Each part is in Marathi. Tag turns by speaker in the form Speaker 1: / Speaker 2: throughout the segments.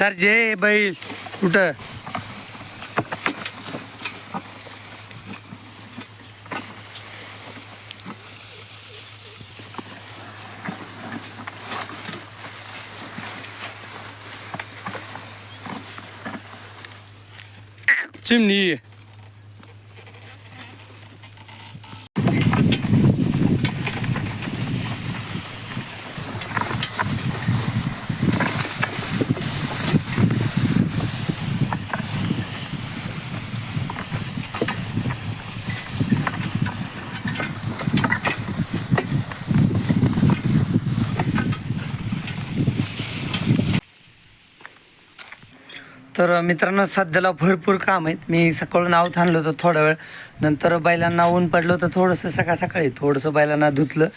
Speaker 1: सर जे बैल. कुठं? चिमणी. तर मित्रांनो सध्याला भरपूर काम आहेत. मी सकाळून नाव थांबलो होतो थोडा वेळ. नंतर बैलांना ऊन पडलं होतं थोडंसं सकाळ सकाळी. थोडंसं बैलांना धुतलं.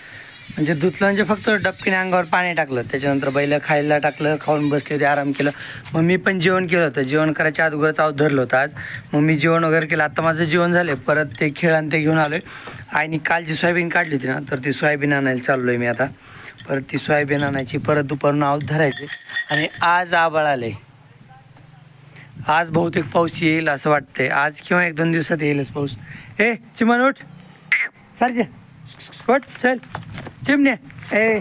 Speaker 1: म्हणजे धुतलं म्हणजे फक्त डबकीने अंगावर पाणी टाकलं. त्याच्यानंतर बैल खायला टाकलं खाऊन बसले होते आराम केलं. मग मी पण जेवण केलं होतं. जेवण करायच्या अगोदरच आव धरलं होतं आज. मग मी जेवण वगैरे केलं. आता माझं जेवण झालं परत ते खेळ आणि ते घेऊन आलो आणि कालची सोयाबीन काढली होती ना तर ती सोयाबीन आणायला चाललो आहे मी आता. परत ती सोयाबीन आणायची. परत दुपारून आव धरायची. आणि आज आबाळ आले आज बहुतेक पाऊस येईल असं वाटतंय. आज किंवा एक दोन दिवसात येईलच पाऊस. ए चिमण उठ. सरजे उठ चल. चिमणे. ए.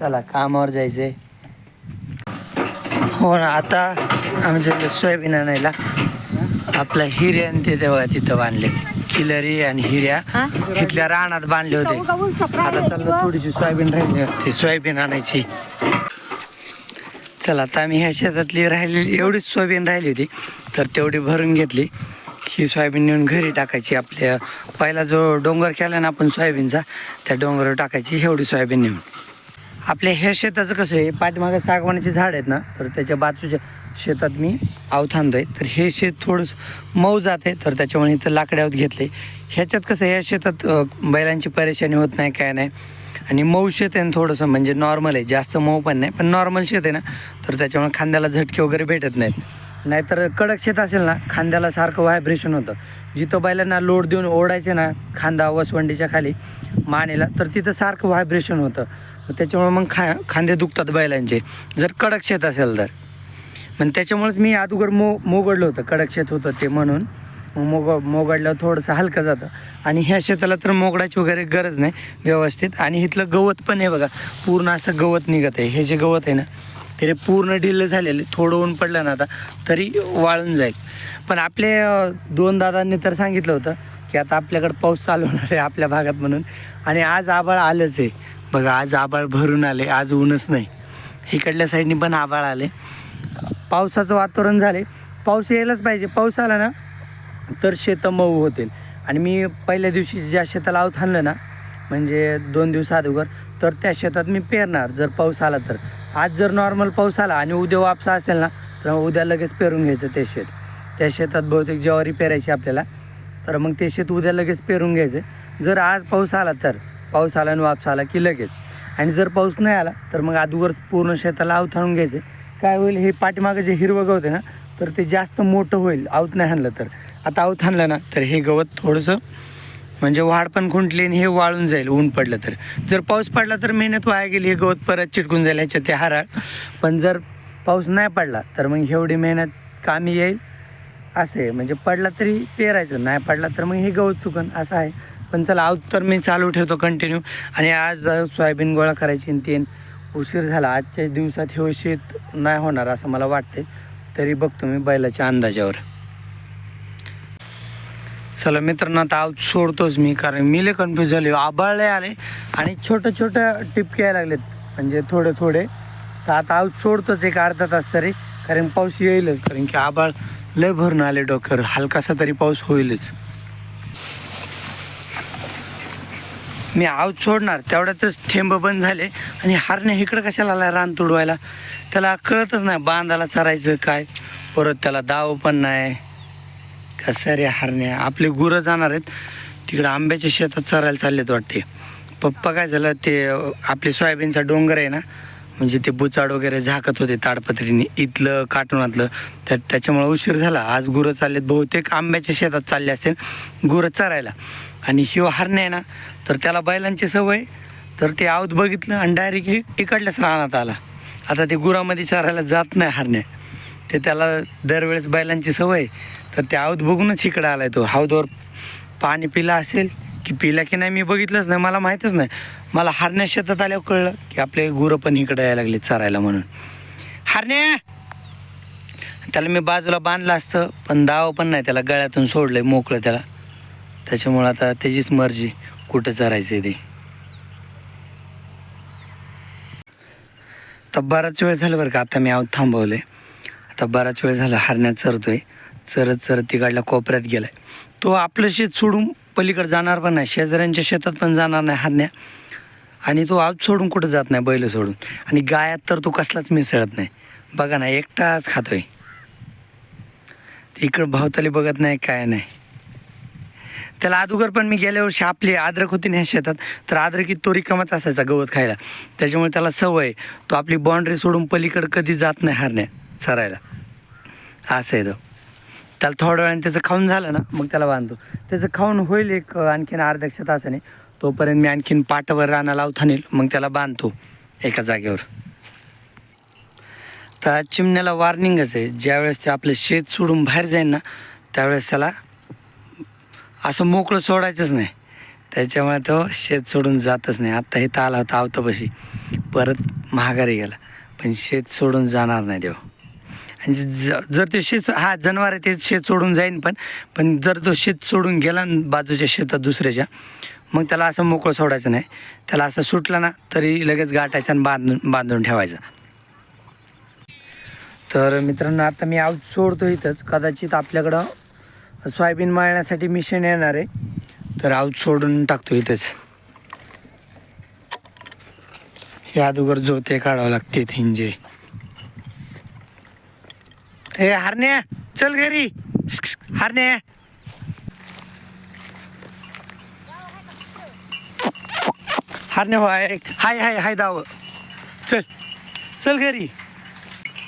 Speaker 1: चला कामावर जायचंय. हो ना आता आमच्या सोयाबीन आणायला आपला हिरे आणि ते तेव्हा तिथं बांधले. किलरी आणि हिऱ्या? इथल्या रानात बांधले होते. आता चाललं थोडीशी सोयाबीन राहिली. होती सोयाबीन आणायची. चला आता आम्ही ह्या शेतातली राहिलेली एवढीच सोयाबीन राहिली होती तर तेवढी भरून घेतली. ही सोयाबीन नेऊन घरी टाकायची. आपल्या पहिला जो डोंगर केला ना आपण सोयाबीनचा त्या डोंगरावर टाकायची एवढी सोयाबीन नेऊन. आपल्या ह्या शेताचं कसं आहे पाठीमागं सागवानाचे झाड आहेत ना तर त्याच्या बाजूच्या शेतात मी अवथांदोय तर हे शेत थोडंसं मऊ जाते तर त्याच्यामुळे इथं लाकड्यावर घेतले ह्याच्यात कसं आहे, या शेतात बैलांची परेशानी होत नाही काय नाही. आणि मऊ शेत आहे ना थोडंसं म्हणजे नॉर्मल आहे. जास्त मऊ पण नाही पण नॉर्मल शेत आहे ना. तर त्याच्यामुळे खांद्याला झटके वगैरे भेटत नाहीत. नाहीतर कडक शेत असेल ना खांद्याला सारखं व्हायब्रेशन होतं. जिथं बैलांना लोड देऊन ओढायचे ना खांदा वसवंडीच्या खाली मानेला तर तिथं सारखं व्हायब्रेशन होतं. त्याच्यामुळे मग खा खांदे दुखतात बैलांचे. जर कडक शेत असेल तर. पण त्याच्यामुळेच मी अगोदर मो मोगडलं होतं कडक शेत होतं ते म्हणून. मग मोग मोगडल्यावर थोडंसं हलकं जातं. आणि ह्या शेताला तर मोगडाची वगैरे गरज नाही व्यवस्थित. आणि इथलं गवत पण आहे बघा पूर्ण असं गवत निघत आहे. हे जे गवत आहे ना ते पूर्ण ढिल्लं झालेले थोडं ऊन पडलं ना आता तरी वाळून जाईल. पण आपले दोन दादांनी तर सांगितलं होतं की आता आपल्याकडे पाऊस चालू होणार आहे आपल्या भागात म्हणून. आणि आज आबाळ आलंच आहे. बघा आज आबाळ भरून आले आज ऊनच नाही. इकडल्या साईडनी पण आबाळ आले पावसाचं वातावरण झाले पाऊस यायलाच पाहिजे. पाऊस आला ना तर शेतं मऊ होतील. आणि मी पहिल्या दिवशी ज्या शेताला आऊत आणलं ना म्हणजे दोन दिवस अगोदर तर त्या शेतात मी पेरणार. जर पाऊस आला तर. आज जर नॉर्मल पाऊस आला आणि उद्या वापसा असेल ना तर मग उद्या लगेच पेरून घ्यायचं ते शेत. त्या शेतात बहुतेक ज्वारी पेरायची आपल्याला. तर मग ते शेत उद्या लगेच पेरून घ्यायचं. जर आज पाऊस आला तर. पाऊस आला आणि वापस आला की लगेच. आणि जर पाऊस नाही आला तर मग अगोदर पूर्ण शेताला अवथाणून घ्यायचं. काय होईल हे पाठीमागं जे हिरवं गवत आहे ना तर ते जास्त मोठं होईल. आऊत नाही हाणलं तर. आता आऊत हाणलं ना तर हे गवत थोडंसं म्हणजे वाढ पण खुंटली आणि हे वाळून जाईल ऊन पडलं तर. जर पाऊस पडला तर मेहनत वाया गेली हे गवत परत चिटकून जाईल ह्याच्यात ते हाराळ. पण जर पाऊस नाही पडला तर मग एवढी मेहनत कामी येईल असं आहे. म्हणजे पडला तरी पेरायचं नाही पडला तर मग हे गवत चुकन असं आहे. पण चला आऊत तर मी चालू ठेवतो कंटिन्यू आणि आज सोयाबीन गोळा करायची आणि ते उशीर झाला. आजच्या दिवसात हे शेत नाही होणार असं मला वाटते तरी बघतो मी बैलाच्या अंदाजावर. चला मित्रांनो आता आऊत सोडतोच मी कारण मी लय कन्फ्यूज झाले आबाळले आले आणि छोटं छोट्या टिपके यायला लागलेत. म्हणजे थोडे थोडे. तर आता आऊत सोडतोच एक अर्धा तास तरी. कारण पाऊस येईलच. कारण की आबाळ लय भरून आले डोक्यावर. हलकासा तरी पाऊस होईलच. मी आऊत सोडणार तेवढ्यातच थेंब बंद झाले आणि हारणे इकडं कशाला आला रान तुडवायला? त्याला कळतच नाही बांधाला चरायचं काय. परत त्याला दाव पण नाही. कसं रे हारण्या आपले गुरं जाणार आहेत. तिकडं आंब्याच्या शेतात चरायला चाललेत वाटते. पप्पा काय झालं ते आपले सोयाबीनचा डोंगर आहे ना म्हणजे ते बुचाड वगैरे झाकत होते ताडपत्रीने इथलं काटुनातलं. तर त्याच्यामुळे उशीर झाला. आज गुरं चाललेत बहुतेक आंब्याच्या शेतात चालले असेल गुरं चरायला. आणि शिव हरणे आहे ना तर त्याला बैलांची सवय. तर ते आऊत बघितलं आणि डायरेक्ट इकडल्याच राहण्यात आला. आता ते गुरामध्ये चारायला जात नाही हरण्या ते त्याला दरवेळेस बैलांची सवय. तर ते हौद बघूनच इकडं आलाय तो. हौदवर पाणी पिला असेल की पिला की नाही मी बघितलंच नाही. मला माहीतच नाही. मला हरण्या शेतात आल्यावर कळलं की आपले गुरं पण इकडं यायला लागले चरायला म्हणून. हरण्या! त्याला मी बाजूला बांधलं असतं पण दावं पण नाही त्याला गळ्यातून सोडलं मोकळं त्याला. त्याच्यामुळं आता त्याचीच मर्जी कुठं चरायचं ते. तर बराच वेळ झाला बरं का आता मी आहोत आहे आता बराच वेळ झाला हरण्यात चरतो आहे चरत चरत तिकडल्या कोपऱ्यात गेला आहे तो आपलं शेत सोडून पलीकडे जाणार पण नाही शेजाऱ्यांच्या शेतात पण जाणार नाही हरण्या. आणि तो आज सोडून कुठं जात नाही बैल सोडून. आणि गायात तर तो कसलाच मिसळत नाही. बघा ना एकटाच खातोय. इकडं भावताली बघत नाही काय नाही. त्याला अगोदर पण मी गेल्या वर्षी आपली अद्रक होती ना ह्या शेतात तर अद्रकीत तो रिकामाच असायचा गवत खायला. त्याच्यामुळे त्याला सवय आहे. तो आपली बाउंड्री सोडून पलीकडे कधी जात नाही हरण्या चरायला. असं आहे तो. त्याला थोड्या वेळाने त्याचं खाऊन झालं ना मग त्याला बांधतो. त्याचं खाऊन होईल एक आणखीन अर्ध्या तासाने तोपर्यंत मी आणखीन पाटावर राणा लावता नेईल मग त्याला बांधतो एका जागेवर. तर चिमण्याला वॉर्निंगच आहे ज्यावेळेस ते आपलं शेत सोडून बाहेर जाईल ना त्यावेळेस त्याला असं मोकळं सोडायचंच नाही. त्याच्यामुळे तो शेत सोडून जातच नाही. आत्ता इथं आला होता आवतापाशी. परत महागारी गेला. पण शेत सोडून जाणार नाही देव. आणि ज- जर ते शेत हा जनावर आहे ते शेत सोडून जाईन पण पण जर तो शेत सोडून गेला बाजूच्या शेतात दुसऱ्याच्या मग त्याला असं मोकळं सोडायचं नाही. त्याला असं सुटलं ना तरी लगेच गाठायचं आणि बांधून बांधून ठेवायचं. तर मित्रांनो आता मी आऊत सोडतो इथंच. कदाचित आपल्याकडं सोयाबीन मळण्यासाठी मिशन येणार आहे. तर आऊत सोडून टाकतो इथंच. हे अगोदर जोते काढावं लागते हिंजे. हे हरण्या चल घरी. हरण्या. हरण्या हो हाय हाय हाय हाय दाव. चल चल घरी.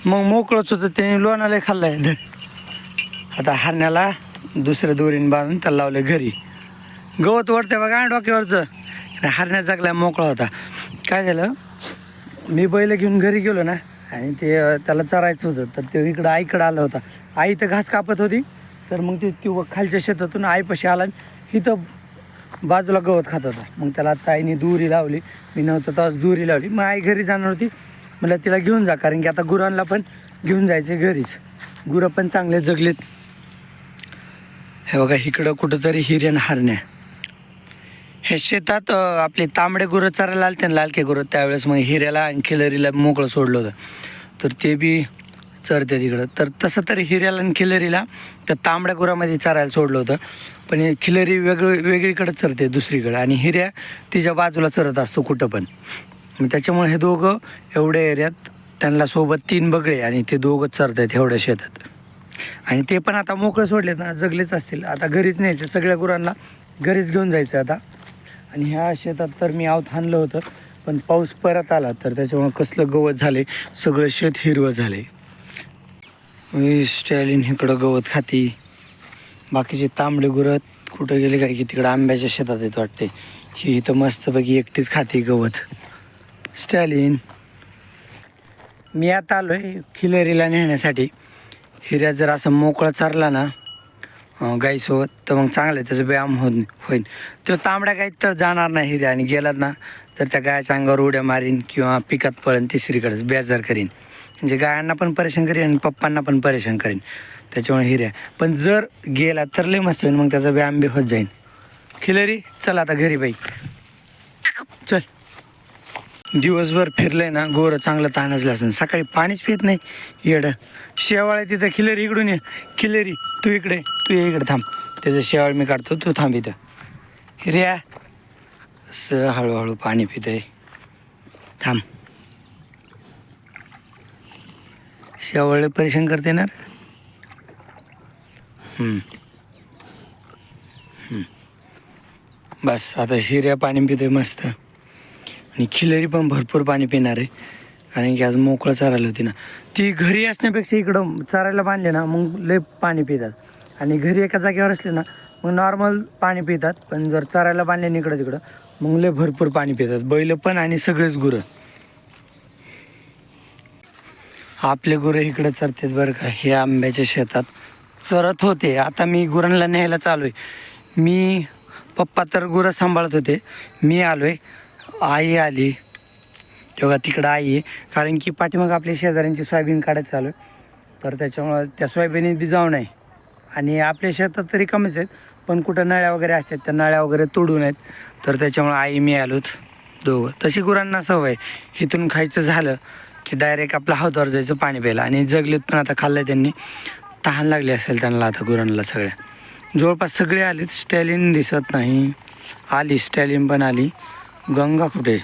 Speaker 1: मग मोकळंच होतं त्याने लोणाला खाल्लाय. आता हरण्याला दुसऱ्या दोरीने बांधून त्याला लावलं घरी. गवत वरते बघा डोक्यावरचं. हरण्या जागला मोकळा होता. काय झालं? मी बैल घेऊन घरी गेलो ना आणि ते त्याला चरायचं होतं तर ते इकडं आईकडं आलं होता. आई तर घास कापत होती तर मग ते ती खालच्या शेतातून आईपाशी आला आणि इथं बाजूला गवत खात होता. मग त्याला आता आईने दुरी लावली मी नव्हतं तास दुरी लावली. मग आई घरी जाणार होती मला तिला घेऊन जा कारण की आता गुरांना पण घेऊन जायचे घरीच. गुरं पण चांगले जगलेत. हे बघा इकडं कुठंतरी हिरण. हरण्या हे शेतात आपले तांबडे गुरं चरायला आलते ना लालके गुरं त्यावेळेस मग हिऱ्याला आणि खिलरीला मोकळं सोडलं होतं. तर ते बी चरते तिकडं. तर तसं तर हिऱ्याला आणि खिलरीला त्या तांबड्या गुरामध्ये चरायला सोडलं होतं. पण हे खिलरी वेगळं वेगळीकडं चरते दुसरीकडं. आणि हिऱ्या तिच्या बाजूला चरत असतो कुठं पण. मग त्याच्यामुळे हे दोघं एवढ्या एरियात त्यांना सोबत तीन बगळे आणि ते दोघं चरतात एवढ्या शेतात. आणि ते पण आता मोकळं सोडले ना जगलेच असतील. आता घरीच न्यायचे सगळ्या गुरांना घरीच घेऊन जायचं आता. आणि ह्या शेतात तर मी आवत आणलं होतं पण पाऊस परत आला तर त्याच्यामुळं कसलं गवत झाले सगळं शेत हिरवं झाले स्टॅलिन इकडं गवत खाती. बाकीचे तांबडे गुरं कुठं गेले काय की तिकडं आंब्याच्या शेतात येत वाटते ही इथं मस्तपैकी एकटीच खाते गवत. स्टॅलिन. मी आता आलो आहे खिलेरीला नेण्यासाठी. हिऱ्या जर असं मोकळा चारला ना गाईसोबत तर मग चांगलं आहे त्याचा व्यायाम होत होईल. तो तांबड्या गाईत तर जाणार नाही हिऱ्या आणि गेलात ना तर त्या गायाच्या अंगावर उड्या मारीन किंवा पिकात पळेन तिसरीकडेच बेजार करीन. म्हणजे गायांना पण परेशान करीन आणि पप्पांना पण परेशान करीन. त्याच्यामुळे हिऱ्या. पण जर गेला तर लय मस्त होईल मग त्याचा व्यायाम बी होत जाईल खिलरी चल आता घरी बाई. चल. दिवसभर फिरलंय ना गोरं चांगलं ताणजलं असेल सकाळी पाणीच पित नाही. येडं. शेवाळ आहे तिथं. खिलेरी इकडून ये. खिलेरी. तू इकडे. तू ये इकडे थांब. त्याचं शेवाळ मी काढतो. तू थांब इथं. हिर्या असं हळूहळू पाणी पित आहे थांब. शेवाळ परेशान करते ना हम्म. हम्म. बस. आता हिऱ्या पाणी पितोय मस्त. आणि खिलरी पण भरपूर पाणी पिणार आहे. कारण की आज मोकळं चारायला होती ना. ती घरी असण्यापेक्षा इकडं चारायला बांधले ना मग लय पाणी पितात. आणि घरी एका जागेवर असले ना मग नॉर्मल पाणी पितात. पण जर चारायला बांधले ना इकडं तिकडं मग लय भरपूर पाणी पितात. बैल पण आणि सगळेच गुरं. आपले गुरं इकडं चरतात बरं का. हे आंब्याच्या शेतात चरत होते. आता मी गुरांना न्यायला चालू आहे. मी पप्पा तर गुरं सांभाळत होते. मी आलो आहे आई आली. तेव्हा तिकडं आई आहे. कारण की पाठीमाग आपल्या शेजाऱ्यांची सोयाबीन काढायचं चालू आहे. तर त्याच्यामुळं त्या सोयाबीनीत बी जाऊ नये. आणि आपल्या शेतात तरी कमीच आहेत पण कुठं नळ्या वगैरे असतात त्या नळ्या वगैरे तोडून आहेत. तर त्याच्यामुळं आई मी आलोच दोघं. तशी गुरांना सवय इथून खायचं झालं की डायरेक्ट आपलं हौदावर जायचं पाणी प्यायला. आणि जगलेत पण आता खाल्लं त्यांनी. तहान लागली असेल त्यांना आता गुरांना सगळ्या. जवळपास सगळे आलेत. स्टॅलिन दिसत नाही. आली स्टॅलिन पण आली. गंगा कुठे?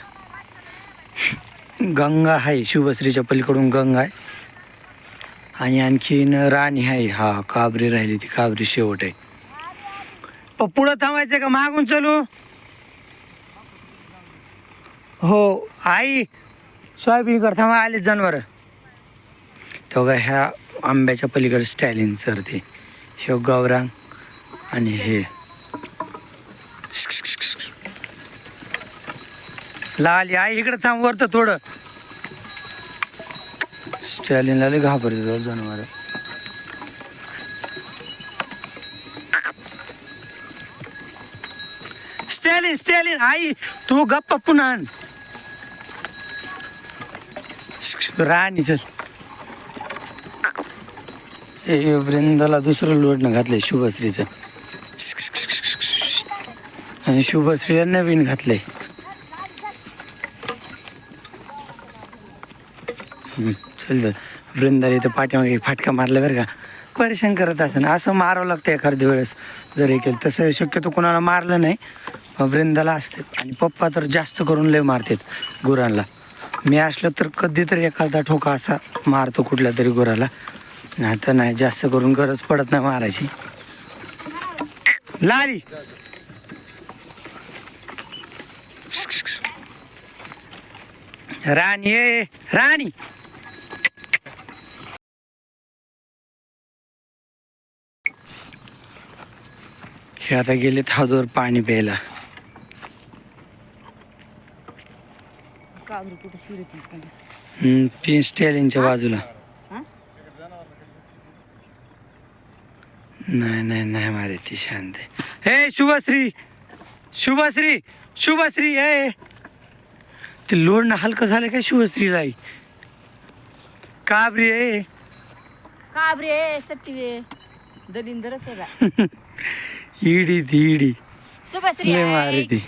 Speaker 1: गंगा आहे शुभश्रीच्या पलीकडून गंगा आहे आणि आणखीन राणी आहे हा काबरी राहिली ती काबरी शेवट आहे. प- पुढं थांबायचं का? मागून चलू. हो आई सोयाबीन कर थांबा आले जनावर तेव्हा ह्या आंब्याच्या पलीकडे स्टॅलिन सर ते शेव गौरांग आणि हे. लाली आई इकडे थांब वरतं थोडं. स्टॅलिनला लय घाबरते जनावर. स्टॅलिन स्टॅलिन आई तू गप्पा पुन्हा आण. राणी चल. ए वृंदाला दुसरं लोटणं घातलंय शुभश्रीचं. आणि शुभश्रीला नवीन घातलंय हम्म, चल चल वृंदाला इथं पाठीमागे फाटका मारला बरं का. परेशान करत असं असं मारावं लागतं एखाद्या वेळेस. जर हे केलं. तसं शक्यतो कोणाला मारलं नाही. वृंदाला असते आणि पप्पा तर जास्त करून लय मारतात गुरांना. मी असलं तर कधीतरी एखादा ठोका असा मारतो कुठल्या तरी गुराला. नाही तर नाही जास्त करून गरज पडत नाही मारायची. लारी! राणी ए राणी! हे आता गेले थादोर पाणी प्यायला. स्टेलिनच्या बाजूला? नाही नाही नाही मारे ती शांत आहे. हे शुभश्री! शुभश्री! शुभश्री हे ते लोडणं हलकं झालं काय शुभश्रीला काबरी आहे
Speaker 2: काबरे सत्तीवे दलिंदरच
Speaker 1: इडी ती इडी लय. मारे ती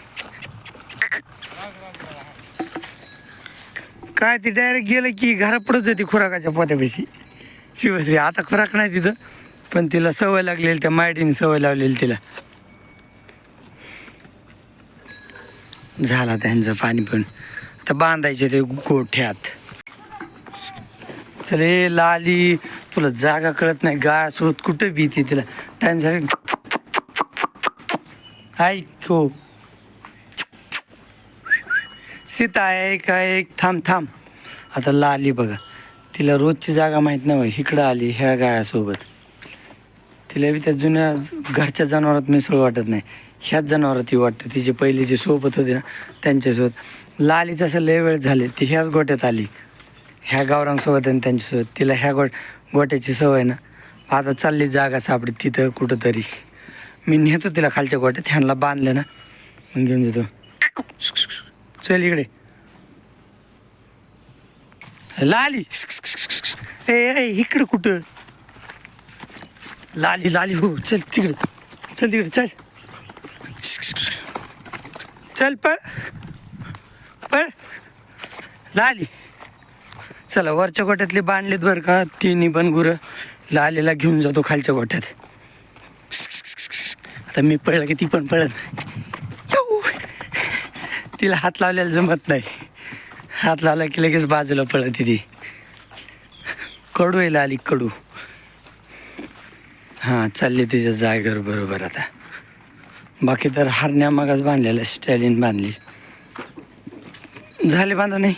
Speaker 1: काय ती डायरेक्ट गेलं की घरा पडत जाते खुराकाच्या पोत्यापाशी शिवश्री आता खुराक नाही तिथं पण तिला सवय लागलेली त्या मायडीने सवय लावलेली तिला झाला त्यांचं पाणी पण तर बांधायचे ते गोठ्यात चले लाली तुला जागा कळत नाही गाय सोबत कुठं भीती तिला त्यांच्यासाठी ऐक. हो सीता एक एक थांब थांब. आता ला आली बघा. तिला रोजची जागा माहीत नाही बा. इकडं आली ह्या गायासोबत. तिला बी त्या जुन्या घरच्या जनावरात मिसळ वाटत नाही. ह्याच जनावरात ती वाटतं. तिचे पहिले जे सोबत होते ना त्यांच्यासोबत. लाली जसं लय वेळ झाले. ती ह्याच गोट्यात आली. ह्या गावरांसोबत आणि त्यांच्यासोबत. तिला ह्या गोट गोट्याची सवय ना. आता चालली जागा सापडी तिथं कुठंतरी. मी नेतो तिला खालच्या गोट्यात ह्यांना बांधलं ना. मग घेऊन देतो चल इकडे. लाली. ए ए, इकडे कुठं? लाली लाली हो चल तिकडे. चल तिकडे चल. चल पळ. पळ. लाली. चला वरच्या गोट्यातले बांधलेत बरं का तिन्ही पण गुरं. लालीला घेऊन जातो खालच्या गोट्यात. आता मी पळलं की ती पण पळत तिला हात लावलेला जमत नाही. हात लावला की लगेच बाजूला पळत ती. कडू यायला आली कडू. हां चालली तिच्या जागेवर बरोबर आता. बाकी तर हरण्या मागास बांधलेल्या स्टॅलिन बांधली. झाले बांधा नाही